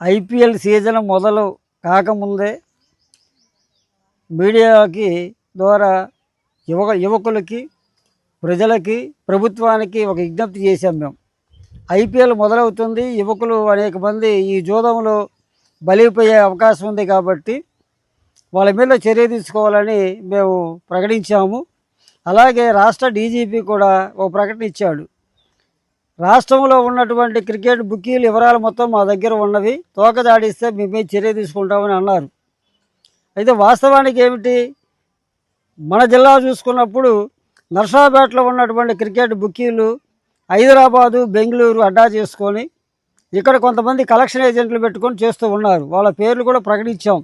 IPL season మొదలు కాకముందే మీడియాకి ద్వారా యువక యువకులకి ప్రజలకి ప్రభుత్వానికి ఒక విజ్ఞప్తి చేశాం మేము. ఐపీఎల్ మొదలవుతుంది యువకులు అనేక మంది ఈ జూదంలో బలిపోయే అవకాశం ఉంది కాబట్టి వాళ్ళ మీద చర్య తీసుకోవాలని మేము ప్రకటించాము. అలాగే రాష్ట్ర డీజీపీ కూడా ఒక ప్రకటన ఇచ్చాడు. రాష్ట్రంలో ఉన్నటువంటి క్రికెట్ బుకీలు వివరాలు మొత్తం మా దగ్గర ఉన్నవి. తోక దాడిస్తే చర్య తీసుకుంటామని అన్నారు. అయితే వాస్తవానికి ఏమిటి? మన జిల్లా చూసుకున్నప్పుడు నర్సాపేటలో ఉన్నటువంటి క్రికెట్ బుకీలు హైదరాబాదు బెంగళూరు అడ్డా చేసుకొని ఇక్కడ కొంతమంది కలెక్షన్ ఏజెంట్లు పెట్టుకొని చేస్తూ ఉన్నారు. వాళ్ళ పేర్లు కూడా ప్రకటించాం.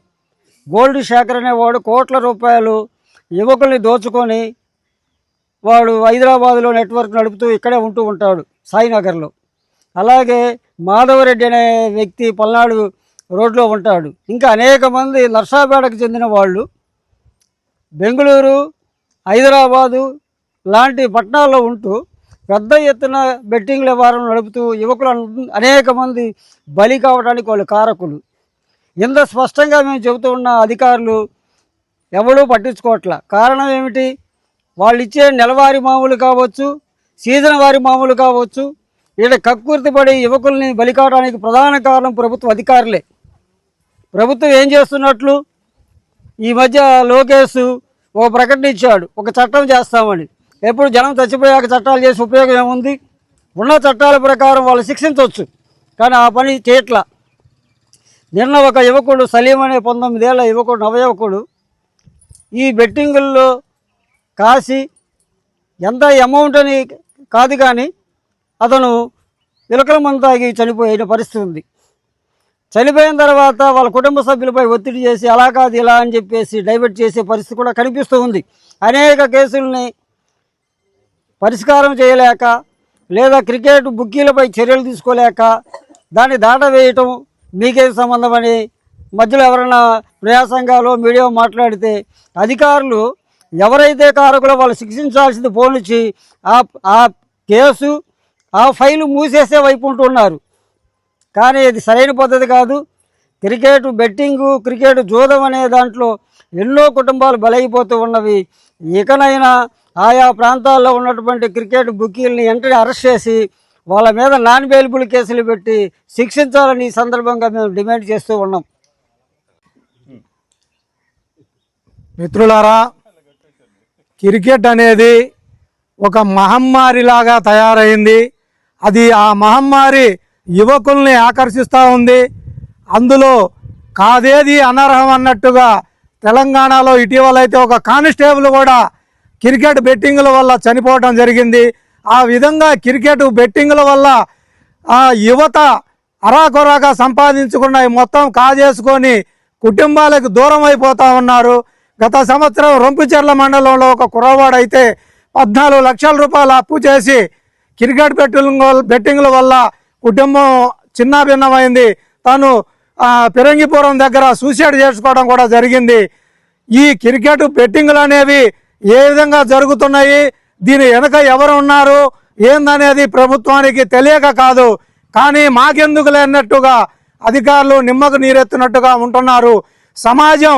గోల్డ్ శేఖర్ అనేవాడు కోట్ల రూపాయలు యువకుల్ని దోచుకొని వాడు హైదరాబాద్లో నెట్వర్క్ నడుపుతూ ఇక్కడే ఉంటూ ఉంటాడు సాయినగర్లో. అలాగే మాధవరెడ్డి అనే వ్యక్తి పల్నాడు రోడ్లో ఉంటాడు. ఇంకా అనేక మంది నర్సాపేటకు చెందిన వాళ్ళు బెంగళూరు హైదరాబాదు లాంటి పట్టణాల్లో ఉంటూ పెద్ద ఎత్తున బెట్టింగ్ వ్యవహారం నడుపుతూ యువకులు అనేక మంది బలి కావడానికి వాళ్ళు కారకులు. ఇంత స్పష్టంగా మేము చెబుతూ ఉన్న అధికారులు ఎవడూ పట్టించుకోవట్ల. కారణం ఏమిటి? వాళ్ళు ఇచ్చే నెలవారీ మామూలు కావచ్చు సీజన్ వారి మామూలు కావచ్చు ఇక్కడ కక్కుర్తిపడి యువకుల్ని బలికావడానికి ప్రధాన కారణం ప్రభుత్వ అధికారులే. ప్రభుత్వం ఏం చేస్తున్నట్లు? ఈ మధ్య లోకేష్ ఒక ప్రకటన ఇచ్చాడు ఒక చట్టం చేస్తామని. ఎప్పుడు జనం చచ్చిపోయాక చట్టాలు చేసి ఉపయోగం ఏముంది? ఉన్న చట్టాల ప్రకారం వాళ్ళు శిక్షించవచ్చు కానీ ఆ పని చేయట్లా. నిన్న ఒక యువకుడు సలీం అనే పంతొమ్మిదేళ్ళ యువకుడు నవయువకుడు ఈ బెట్టింగుల్లో కాసి ఎంత అమౌంట్ అని కాదు కానీ అతను ఇలకల మందు తాగి చనిపోయిన పరిస్థితి ఉంది. చనిపోయిన తర్వాత వాళ్ళ కుటుంబ సభ్యులపై ఒత్తిడి చేసి అలా కాదు ఇలా అని చెప్పేసి డైవర్ట్ చేసే పరిస్థితి కూడా కనిపిస్తూ ఉంది. అనేక కేసుల్ని పరిష్కారం చేయలేక లేదా క్రికెట్ బుక్కీలపై చర్యలు తీసుకోలేక దాన్ని దాట వేయటం మీకేం సంబంధం అని మధ్యలో ఎవరైనా ప్రయాసంగాలో మీడియా మాట్లాడితే అధికారులు ఎవరైతే కారకులో వాళ్ళు శిక్షించాల్సింది పోనిచ్చి ఆ ఆ కేసు ఆ ఫైలు మూసేసే వైపు ఉంటున్నారు. కానీ ఇది సరైన పద్ధతి కాదు. క్రికెట్ బెట్టింగు క్రికెట్ జూదం అనే దాంట్లో ఎన్నో కుటుంబాలు బలైపోతూ ఉన్నవి. ఇకనైనా ఆయా ప్రాంతాల్లో ఉన్నటువంటి క్రికెట్ బుకీల్ని వెంటనే అరెస్ట్ చేసి వాళ్ళ మీద నాన్ బెయిలబుల్ కేసులు పెట్టి శిక్షించాలని ఈ సందర్భంగా మేము డిమాండ్ చేస్తూ ఉన్నాం. మిత్రులారా క్రికెట్ అనేది ఒక మహమ్మారిలాగా తయారైంది. అది ఆ మహమ్మారి యువకుల్ని ఆకర్షిస్తూ ఉంది. అందులో కాదేది అనర్హం అన్నట్టుగా తెలంగాణలో ఇటీవల అయితే ఒక కానిస్టేబుల్ కూడా క్రికెట్ బెట్టింగ్ల వల్ల చనిపోవడం జరిగింది. ఆ విధంగా క్రికెట్ బెట్టింగ్ల వల్ల ఆ యువత అరాకొరాగా సంపాదించుకున్న మొత్తం కాజేసుకొని కుటుంబాలకు దూరం అయిపోతూ ఉన్నారు. గత సంవత్సరం రొంపిచెర్ల మండలంలో ఒక కుర్రవాడైతే పద్నాలుగు లక్షల రూపాయలు అప్పు చేసి క్రికెట్ బెట్టింగ్ బెట్టింగ్ల వల్ల కుటుంబం చిన్నాభిన్నమైంది. తను ఆ, పిరంగిపురం దగ్గర సూసైడ్ చేసుకోవడం కూడా జరిగింది. ఈ క్రికెట్ బెట్టింగ్లు అనేవి ఏ విధంగా జరుగుతున్నాయి? దీని వెనక ఎవరు ఉన్నారు? ఏందనేది ప్రభుత్వానికి తెలియక కాదు. కానీ మాకెందుకు లేనట్టుగా అధికారులు నిమ్మకు నీరెత్తినట్టుగా ఉంటున్నారు. సమాజం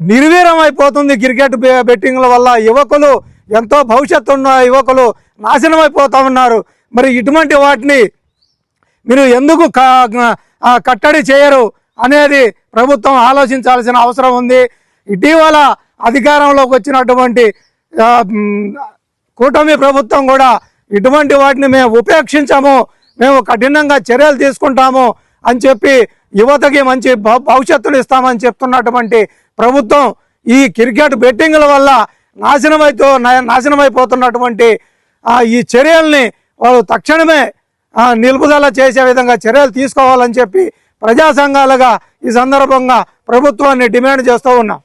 నిర్వీరం అయిపోతుంది క్రికెట్ బెట్టింగ్ల వల్ల. యువకులు ఎంతో భవిష్యత్తు ఉన్న యువకులు నాశనం అయిపోతూ ఉన్నారు. మరి ఇటువంటి వాటిని మీరు ఎందుకు కట్టడి చేయరు అనేది ప్రభుత్వం ఆలోచించాల్సిన అవసరం ఉంది. ఇటీవల అధికారంలోకి వచ్చినటువంటి కూటమి ప్రభుత్వం కూడా ఇటువంటి వాటిని మేము ఉపేక్షించాము మేము కఠినంగా చర్యలు తీసుకుంటాము అని చెప్పి యువతకి మంచి భవిష్యత్తులు ఇస్తామని చెప్తున్నటువంటి ప్రభుత్వం ఈ క్రికెట్ బెట్టింగ్ల వల్ల నాశనమైతో నాశనమైపోతున్నటువంటి ఈ చర్యల్ని వాళ్ళు తక్షణమే నిలుపుదల చేసే విధంగా చర్యలు తీసుకోవాలని చెప్పి ప్రజా సంఘాలుగా ఈ సందర్భంగా ప్రభుత్వాన్ని డిమాండ్ చేస్తూ ఉన్నాం.